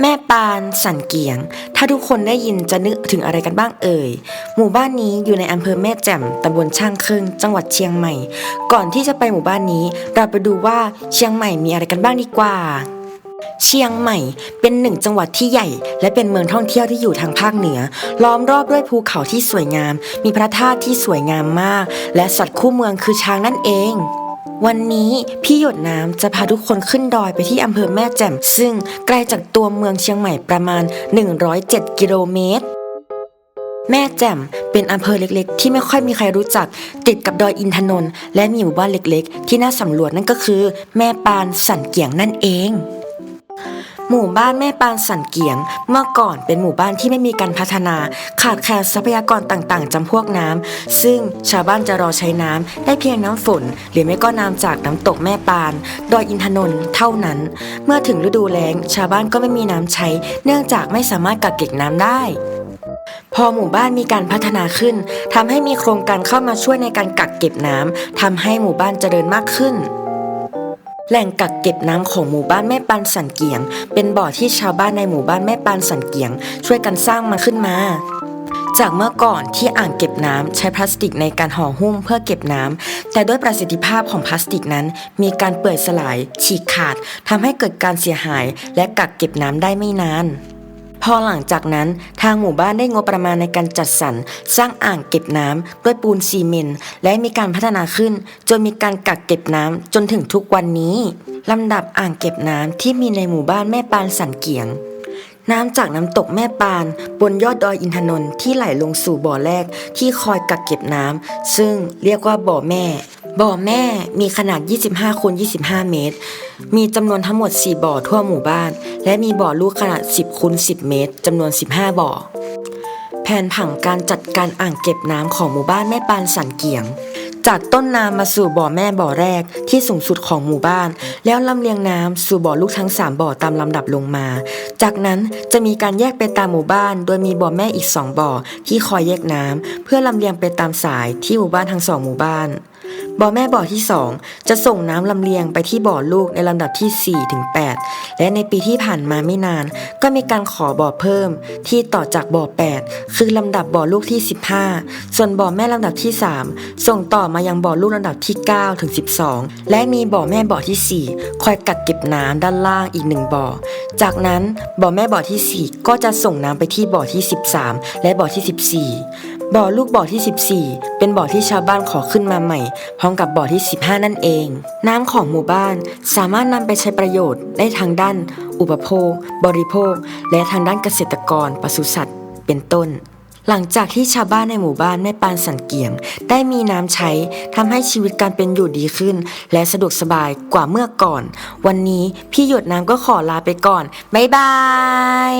แม่ปานสันเกียง ถ้าทุกคนได้ยินจะนึกถึงอะไรกันบ้างเอ่ย หมู่บ้านนี้อยู่ในอำเภอแม่แจ่มตำบลช่างครึ่ง จังหวัดเชียงใหม่ ก่อนที่จะไปหมู่บ้านนี้ เราไปดูว่าเชียงใหม่มีอะไรกันบ้างดีกว่า เชียงใหม่เป็นหนึ่งจังหวัดที่ใหญ่ และเป็นเมืองท่องเที่ยวที่อยู่ทางภาคเหนือ ล้อมรอบด้วยภูเขาที่สวยงาม มีพระธาตุที่สวยงามมาก และสัตว์คู่เมืองคือช้างนั่นเอง วันนี้พี่หยดน้ำจะพาทุกคนขึ้นดอยไปที่อำเภอแม่แจ่ม ซึ่งไกลจากตัวเมืองเชียงใหม่ประมาณ 107 กิโลเมตร แม่แจ่มเป็นอำเภอเล็กๆ ที่ไม่ค่อยมีใครรู้จัก ติดกับดอยอินทนนท์และมีหมู่บ้านเล็กๆ ที่น่าสำรวจนั่นก็คือ แม่ปานสันเกียงนั่นเอง หมู่บ้านแม่ปานสันเกียง เมื่อก่อนเป็นหมู่บ้านที่ไม่มีการพัฒนา ขาดแคลนทรัพยากรต่างๆจำพวกน้ำ ซึ่งชาวบ้านจะรอใช้น้ำได้เพียงน้ำฝน หรือไม่ก็น้ำจากน้ำตกแม่ปาน ดอยอินทนนท์เท่านั้น เมื่อถึงฤดูแล้ง ชาวบ้านก็ไม่มีน้ำใช้ เนื่องจากไม่สามารถกักเก็บน้ำได้พอหมู่บ้านมีการพัฒนาขึ้นทำให้มีโครงการเข้ามาช่วยในการกักเก็บน้ำทำให้หมู่บ้านเจริญมากขึ้น แหล่งกักเก็บน้ำของหมู่บ้านแม่ปันสันเกียง เป็นบ่อที่ชาวบ้านในหมู่บ้านแม่ปันสันเกียง ช่วยกันสร้างมาขึ้นมา จากเมื่อก่อนที่อ่างเก็บน้ำใช้พลาสติกในการห่อหุ้มเพื่อเก็บน้ำแต่ด้วยประสิทธิภาพของพลาสติกนั้น มีการเปื่อยสลาย ฉีกขาดทำให้เกิดการเสียหาย และกักเก็บน้ำได้ไม่นาน พอหลังจากนั้นทางหมู่บ้านได้งบประมาณในการจัดสรรสร้างอ่างเก็บน้ำด้วยปูนซีเมนต์และมีการพัฒนาขึ้น จนมีการกักเก็บน้ำจนถึงทุกวันนี้ลำดับอ่างเก็บน้ำที่มีในหมู่บ้านแม่ปานสันเกียงน้ำจากน้ำตกแม่ปานบนยอดดอยอินทนนท์ที่ไหลลงสู่บ่อแรกที่คอยกักเก็บน้ำซึ่งเรียกว่าบ่อแม่ บ่อแม่มีขนาด 25คูณ25 เมตร มีจำนวนทั้งหมด 4 บ่อทั่วหมู่บ้าน และมีบ่อลูกขนาด 10คูณ10 เมตรจำนวน 15 บ่อ แผนผังการจัดการอ่างเก็บน้ำของหมู่บ้านแม่ปานสันเกียง จากต้นน้ำมาสู่บ่อแม่บ่อแรกที่สูงสุดของหมู่บ้าน แล้วลำเลียงน้ำสู่บ่อลูกทั้ง 3 บ่อตามลำดับลงมา จากนั้นจะมีการแยกไปตามหมู่บ้าน โดยมีบ่อแม่อีก 2 บ่อที่คอยแยกน้ำเพื่อลำเลียงไปตามสายที่หมู่บ้านทั้งสองหมู่บ้าน บ่อแม่บ่อที่ 2 จะส่งน้ำลำเลียงไปที่บ่อลูกในลำดับที่ 4 ถึง 8 และในปีที่ผ่านมาไม่นาน ก็มีการขอบ่อเพิ่ม ที่ต่อจากบ่อ 8 คือลำดับบ่อลูกที่ 15 ส่วนบ่อแม่ลำดับที่ 3 ส่งต่อมายังบ่อลูกลำดับที่ 9 ถึง 12 และมีบ่อแม่บ่อที่ 4 คอยกักเก็บน้ำด้านล่างอีกหนึ่งบ่อ จากนั้นบ่อแม่บ่อที่ 4 ก็จะส่งน้ำไปที่บ่อที่ 13 และบ่อที่ 14 บ่อลูกบ่อที่ 14 เป็นบ่อที่ชาวบ้านขอขึ้นมาใหม่ พร้อมกับบ่อที่ 15 นั่นเอง น้ำของหมู่บ้านสามารถนำไปใช้ประโยชน์ได้ทางด้าน อุปโภค บริโภค และทางด้านเกษตรกรปศุสัตว์ เป็นต้น หลังจากที่ชาวบ้านในหมู่บ้านแม่ปานสันเกียง ได้มีน้ำใช้ทำให้ชีวิตการเป็นอยู่ดีขึ้น และสะดวกสบายกว่าเมื่อก่อน วันนี้พี่หยดน้ำก็ขอลาไปก่อนบ๊ายบาย